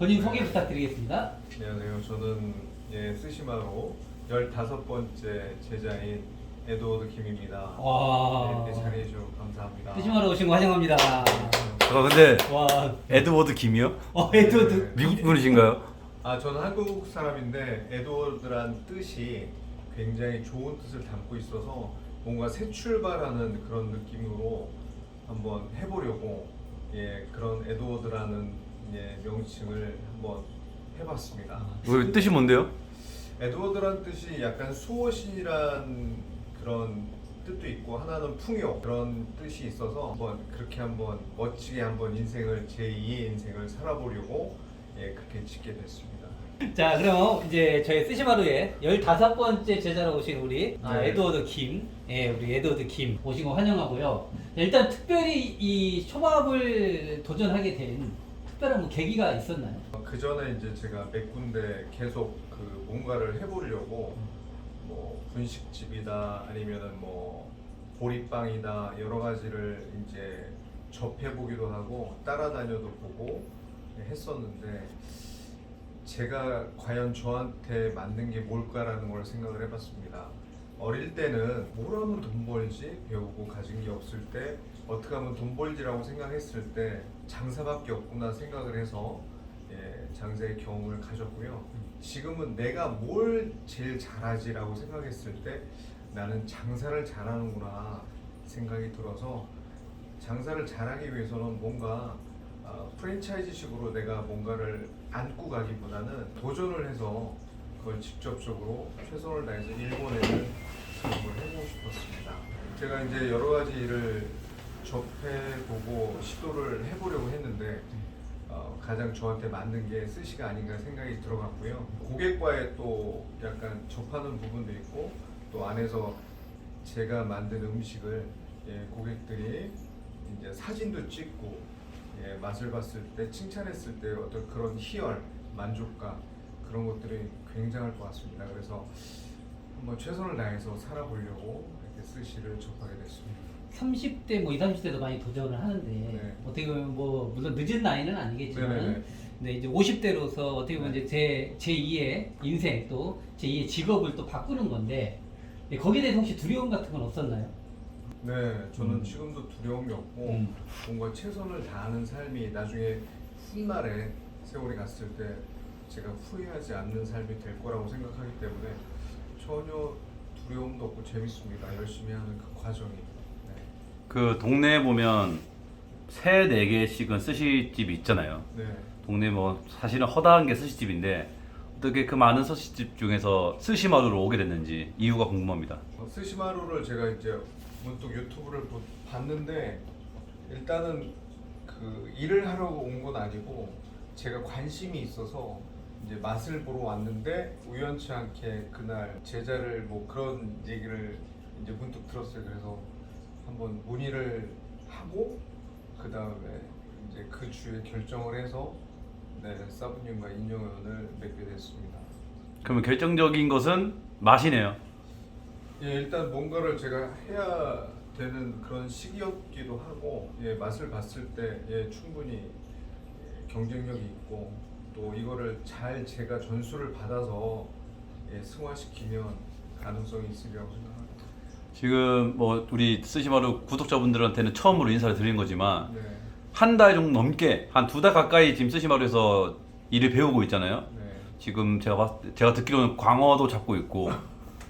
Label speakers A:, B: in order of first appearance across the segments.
A: 본인 소개 부탁드리겠습니다.
B: 안녕하세요. 저는 예, 스시마로 15번째 제자인 에드워드 김입니다.
A: 와.
B: 네, 이렇게 잘해주셔서 감사합니다.
A: 뜨심하러 오신 거 환영합니다.
C: 잠깐 근데
A: 와,
C: 에드워드 김이요?
A: 어, 에드워드.
C: 미국 분이신가요?
B: 아, 저는 한국 사람인데 에드워드란 뜻이 굉장히 좋은 뜻을 담고 있어서 뭔가 새 출발하는 그런 느낌으로 한번 해보려고 예, 그런 에드워드라는 예, 명칭을 한번 해봤습니다.
C: 그 뜻이 뭔데요?
B: 에드워드란 뜻이 약간 수호신이란 그런 뜻도 있고 하나는 풍요 그런 뜻이 있어서 한번 그렇게 한번 멋지게 한번 인생을 제 2의 인생을 살아보려고 예 그렇게 짓게 됐습니다.
A: 자, 그럼 이제 저희 스시마루의 15번째 제자로 오신 우리 아,
B: 네.
A: 에드워드 김, 예, 우리 에드워드 김 오신 거 환영하고요. 일단 특별히 이 초밥을 도전하게 된 특별한 뭐 계기가 있었나요?
B: 그 전에 이제 제가 몇 군데 계속 그 뭔가를 해보려고 뭐 분식집이다 아니면은 뭐 보리빵이다 여러 가지를 이제 접해보기도 하고 따라다녀도 보고 했었는데 제가 과연 저한테 맞는 게 뭘까라는 걸 생각을 해봤습니다. 어릴 때는 뭘 하면 돈 벌지 배우고 가진 게 없을 때 어떻게 하면 돈 벌지라고 생각했을 때 장사밖에 없구나 생각을 해서 예, 장사의 경험을 가졌고요. 지금은 내가 뭘 제일 잘하지라고 생각했을 때 나는 장사를 잘하는구나 생각이 들어서 장사를 잘하기 위해서는 뭔가 어, 프랜차이즈식으로 내가 뭔가를 안고 가기보다는 도전을 해서 그걸 직접적으로 최선을 다해서 일본에는 경험을 해보고 싶었습니다. 제가 이제 여러 가지 일을 접해보고 시도를 해보려고 했는데 어, 가장 저한테 맞는 게 스시가 아닌가 생각이 들어갔고요. 고객과의 또 약간 접하는 부분도 있고 또 안에서 제가 만든 음식을 예, 고객들이 이제 사진도 찍고 예, 맛을 봤을 때 칭찬했을 때 어떤 그런 희열, 만족감 그런 것들이 굉장할 것 같습니다. 그래서 한번 최선을 다해서 살아보려고 이렇게 스시를 접하게 됐습니다.
A: 30대 뭐 20, 30대도 많이 도전을 하는데
B: 네.
A: 어떻게 보면 뭐 물론 늦은 나이는 아니겠지만
B: 네 네 네.
A: 근데 이제 50대로서 어떻게 보면
B: 네.
A: 이제 제 제2의 인생 또 제2의 직업을 또 바꾸는 건데 예, 거기에 대해서 혹시 두려움 같은 건 없었나요?
B: 네, 저는
A: 음.
B: 지금도 두려움이 없고
A: 음.
B: 뭔가 최선을 다하는 삶이 나중에 훗날에 세월이 갔을 때 제가 후회하지 않는 삶이 될 거라고 생각하기 때문에 전혀 두려움도 없고 재밌습니다. 열심히 하는 그 과정이. 네.
C: 그 동네에 보면 세 네 개씩은 스시집이 있잖아요.
B: 네.
C: 동네 뭐 사실은 허다한 게 스시집인데 어떻게 그 많은 스시집 중에서 스시마루로 오게 됐는지 이유가 궁금합니다.
B: 어, 스시마루를 제가 이제 문득 유튜브를 보- 봤는데 일단은 그 일을 하려고 온건 아니고 제가 관심이 있어서 이제 맛을 보러 왔는데 우연치 않게 그날 제자를 뭐 그런 얘기를 이제 문득 들었어요. 그래서 한번 문의를 하고 그 다음에 이제 그 주에 결정을 해서 네 사부님과 인연을 맺게 됐습니다.
C: 그러면 결정적인 것은 맛이네요.
B: 예, 일단 뭔가를 제가 해야 되는 그런 시기였기도 하고 예, 맛을 봤을 때 예, 충분히 예, 경쟁력이 있고 또 이거를 잘 제가 전수를 받아서 예, 승화시키면 가능성이 있으리라고 생각합니다.
C: 지금 뭐 우리 스시마루 구독자분들한테는 처음으로 인사를 드리는 거지만
B: 네,
C: 한 달 정도 넘게 한 두 달 가까이 지금 스시마루에서 일을 배우고 있잖아요.
B: 네,
C: 지금 제가 봤, 제가 듣기로는 광어도 잡고 있고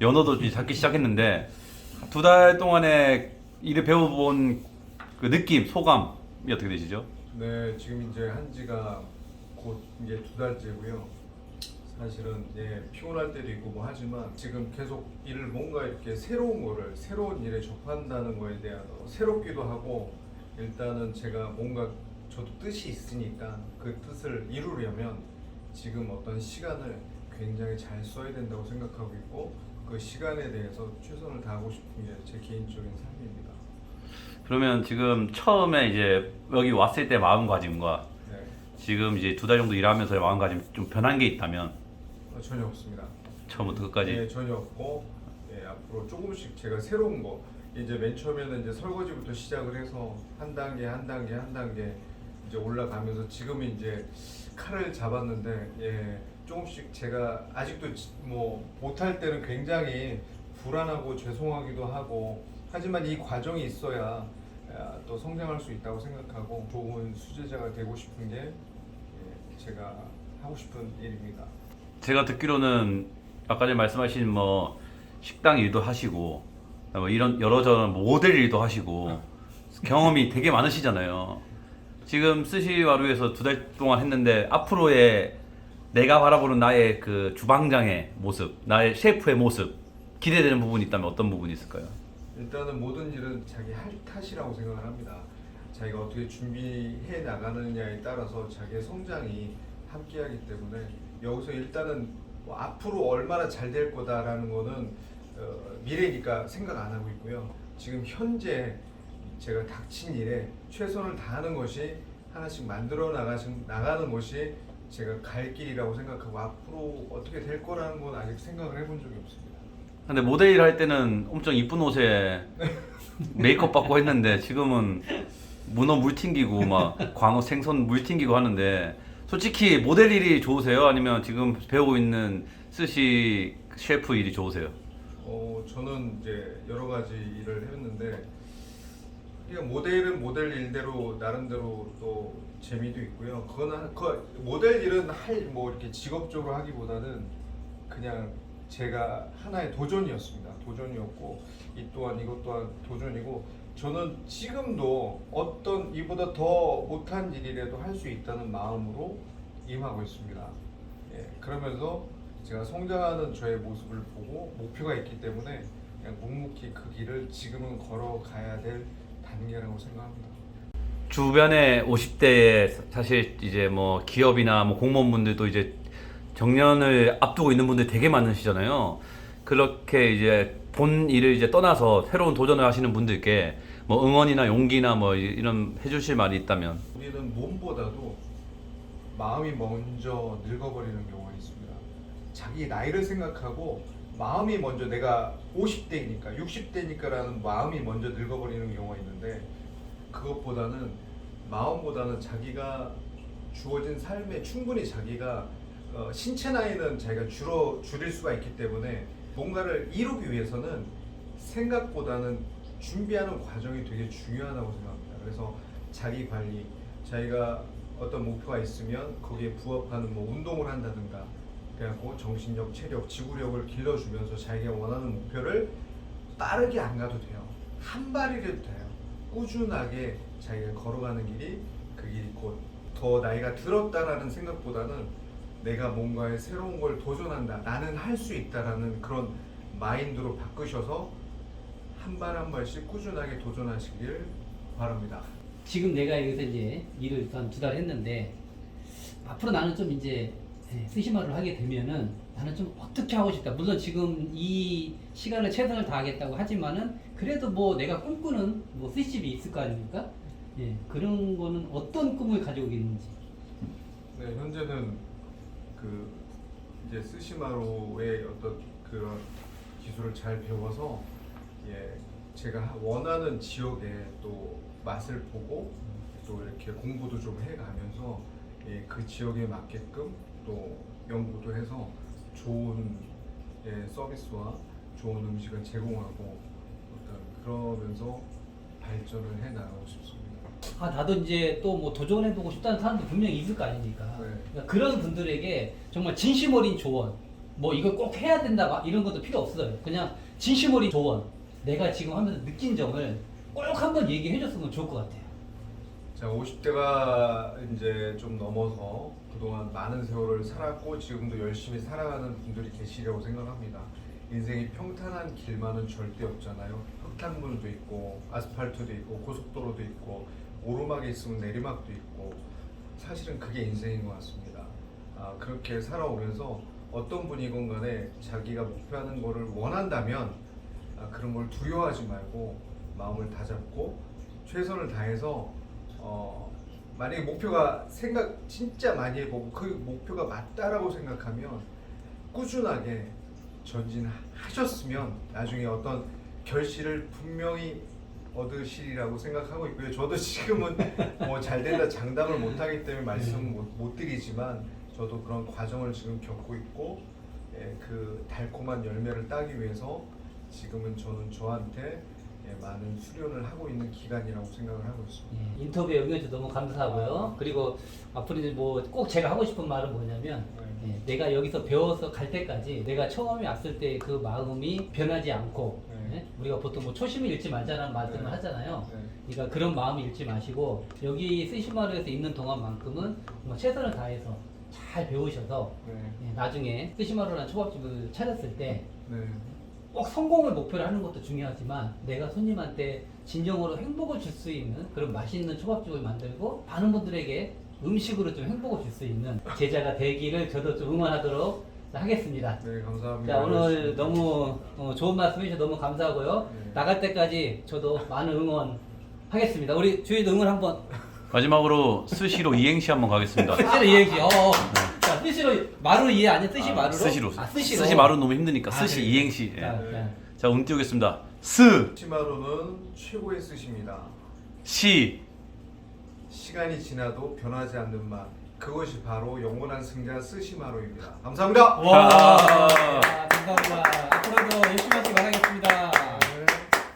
C: 연어도 이제 잡기 시작했는데 두 달 동안에 일을 배워본 그 느낌, 소감이 어떻게 되시죠?
B: 네, 지금 이제 한 지가 곧 이제 두 달째고요. 사실은 예, 피곤할 때도 있고 뭐 하지만 지금 계속 일을 뭔가 이렇게 새로운 거를 새로운 일에 접한다는 거에 대한 어, 새롭기도 하고 일단은 제가 뭔가 저도 뜻이 있으니까 그 뜻을 이루려면 지금 어떤 시간을 굉장히 잘 써야 된다고 생각하고 있고 그 시간에 대해서 최선을 다하고 싶은 게 제 개인적인 삶입니다.
C: 그러면 지금 처음에 이제 여기 왔을 때 마음가짐과
B: 네,
C: 지금 이제 두 달 정도 일하면서의 마음가짐 좀 변한 게 있다면
B: 어, 전혀 없습니다.
C: 처음부터 끝까지
B: 예, 전혀 없고 예, 앞으로 조금씩 제가 새로운 거 이제 맨 처음에는 이제 설거지부터 시작을 해서 한 단계 한 단계 한 단계 이제 올라가면서 지금은 이제 칼을 잡았는데 예, 조금씩 제가 아직도 지- 뭐 못할 때는 굉장히 불안하고 죄송하기도 하고 하지만 이 과정이 있어야 아, 또 성장할 수 있다고 생각하고 좋은 수제자가 되고 싶은 게 예, 제가 하고 싶은 일입니다.
C: 제가 듣기로는 아까 전에 말씀하신 뭐 식당 일도 하시고 뭐 이런 여러 저런 모델 일도 하시고 경험이 되게 많으시잖아요. 지금 스시와루에서 두 달 동안 했는데 앞으로의 내가 바라보는 나의 그 주방장의 모습, 나의 셰프의 모습 기대되는 부분이 있다면 어떤 부분이 있을까요?
B: 일단은 모든 일은 자기 할 탓이라고 생각을 합니다. 자기가 어떻게 준비해 나가느냐에 따라서 자기의 성장이 함께하기 때문에 여기서 일단은 뭐 앞으로 얼마나 잘 될 거다라는 거는 어, 미래니까 생각 안 하고 있고요. 지금 현재 제가 닥친 일에 최선을 다하는 것이 하나씩 만들어 나가신, 나가는 것이 제가 갈 길이라고 생각하고 앞으로 어떻게 될 거라는 건 아직 생각을 해본 적이 없습니다.
C: 근데 모델 일할 때는 엄청 이쁜 옷에 메이크업 받고 했는데 지금은 문어 물 튕기고 막 광어 생선 물 튕기고 하는데 솔직히 모델 일이 좋으세요? 아니면 지금 배우고 있는 스시 셰프 일이 좋으세요?
B: 어 저는 이제 여러 가지 일을 했는데 모델은 모델 일대로 나름대로 또 재미도 있고요. 그거는 그 모델 일은 할 뭐 이렇게 직업적으로 하기보다는 그냥 제가 하나의 도전이었습니다. 도전이었고 이 또한 이것 또한 도전이고 저는 지금도 어떤 이보다 더 못한 일이라도 할 수 있다는 마음으로 임하고 있습니다. 예, 그러면서 제가 성장하는 저의 모습을 보고 목표가 있기 때문에 그냥 묵묵히 그 길을 지금은 걸어가야 될 단계라고 생각합니다.
C: 주변에 50대에 사실 이제 뭐 기업이나 뭐 공무원분들도 이제 정년을 앞두고 있는 분들 되게 많으시잖아요. 그렇게 이제 본 일을 이제 떠나서 새로운 도전을 하시는 분들께 뭐 응원이나 용기나 뭐 이- 이런 해주실 말이 있다면
B: 우리는 몸보다도 마음이 먼저 늙어버리는 경우가 있습니다. 자기 나이를 생각하고 마음이 먼저 내가 50대이니까 60대니까라는 마음이 먼저 늙어버리는 경우가 있는데 그것보다는 마음보다는 자기가 주어진 삶에 충분히 자기가 어, 신체 나이는 자기가 줄어 줄일 수가 있기 때문에 뭔가를 이루기 위해서는 생각보다는 준비하는 과정이 되게 중요하다고 생각합니다. 그래서 자기 관리, 자기가 어떤 목표가 있으면 거기에 부합하는 뭐 운동을 한다든가 그래갖고 정신력, 체력, 지구력을 길러주면서 자기가 원하는 목표를 빠르게 안 가도 돼요. 한 발이라도 돼요. 꾸준하게 자기가 걸어가는 길이 그 길이 곧 더 나이가 들었다라는 생각보다는 내가 뭔가에 새로운 걸 도전한다. 나는 할 수 있다라는 그런 마인드로 바꾸셔서 한 발 한 발씩 꾸준하게 도전하시길 바랍니다.
A: 지금 내가 여기서 이제 일을 한 두 달 했는데 앞으로 나는 좀 이제 예, 스시마를 하게 되면은 나는 좀 어떻게 하고 싶다. 물론 지금 이 시간을 최선을 다하겠다고 하지만은 그래도 뭐 내가 꿈꾸는 뭐 스시집이 있을 거 아닙니까? 예, 그런 거는 어떤 꿈을 가지고 있는지.
B: 네, 현재는 그 이제 스시마루의 어떤 그런 기술을 잘 배워서 예, 제가 원하는 지역에 또 맛을 보고 또 이렇게 공부도 좀 해가면서 예, 그 지역에 맞게끔 또 연구도 해서 좋은 예, 서비스와 좋은 음식을 제공하고 어떤 그러면서 발전을 해 나가고 싶습니다.
A: 아 나도 이제 또 뭐 도전해보고 싶다는 사람도 분명히 있을 거 아닙니까?
B: 네.
A: 그러니까 그런 분들에게 정말 진심 어린 조언, 뭐 이걸 꼭 해야 된다 막 이런 것도 필요 없어요. 그냥 진심 어린 조언, 내가 지금 하면서 느낀 점을 꼭 한번 얘기해줬으면 좋을 것 같아요.
B: 자, 50대가 이제 좀 넘어서 그동안 많은 세월을 살았고 지금도 열심히 살아가는 분들이 계시려고 생각합니다. 인생이 평탄한 길만은 절대 없잖아요. 흙탕물도 있고 아스팔트도 있고 고속도로도 있고 오르막이 있으면 내리막도 있고 사실은 그게 인생인 것 같습니다. 아, 그렇게 살아오면서 어떤 분이건 간에 자기가 목표하는 거를 원한다면 아, 그런 걸 두려워하지 말고 마음을 다잡고 최선을 다해서 어, 만약에 목표가 생각 진짜 많이 해보고 그 목표가 맞다라고 생각하면 꾸준하게 전진하셨으면 나중에 어떤 결실을 분명히 얻으시리라고 생각하고 있고요. 저도 지금은 뭐 잘 된다 장담을 못 하기 때문에 말씀 못, 못 드리지만 저도 그런 과정을 지금 겪고 있고 예, 그 달콤한 열매를 따기 위해서 지금은 저는 저한테 예, 많은 수련을 하고 있는 기간이라고 생각을 하고 있습니다.
A: 예, 인터뷰에 응해주셔서 너무 감사하고요. 그리고 앞으로 이제 뭐 꼭 제가 하고 싶은 말은 뭐냐면 예, 내가 여기서 배워서 갈 때까지 내가 처음에 왔을 때 그 마음이 변하지 않고
B: 네.
A: 예? 우리가 보통 뭐 초심을 잃지 말자는 말씀을
B: 네.
A: 하잖아요.
B: 네.
A: 그러니까 그런 마음을 잃지 마시고 여기 스시마루에서 있는 동안만큼은 정말 최선을 다해서 잘 배우셔서
B: 네.
A: 예, 나중에 스시마루라는 초밥집을 차렸을 때
B: 네.
A: 꼭 성공을 목표로 하는 것도 중요하지만 내가 손님한테 진정으로 행복을 줄 수 있는 그런 맛있는 초밥집을 만들고 많은 분들에게 음식으로 좀 행복을 줄 수 있는 제자가 되기를 저도 좀 응원하도록 하겠습니다.
B: 네, 감사합니다.
A: 자 오늘 너무 어, 좋은 말씀 해주셔서 너무 감사하고요.
B: 네.
A: 나갈 때까지 저도 많은 응원 하겠습니다. 우리 주희도 응원 한번
C: 마지막으로 스시로 이행시 한번 가겠습니다.
A: 스시로 이행시. 어, 어. 자 스시로 마루 이해 아니야? 스시
C: 아,
A: 마루로?
C: 스시로.
A: 아, 스시로.
C: 스시 마루 너무 힘드니까
A: 아,
C: 스시
A: 그래.
C: 이행시. 예.
A: 자,
B: 네.
A: 자.
C: 자, 운 띄우겠습니다. 스,
B: 시마루는 최고의 스시입니다.
C: 시,
B: 시간이 지나도 변하지 않는 맛. 그것이 바로 영원한 승자 스시마루입니다. 감사합니다.
A: 와,
C: 아.
A: 감사합니다.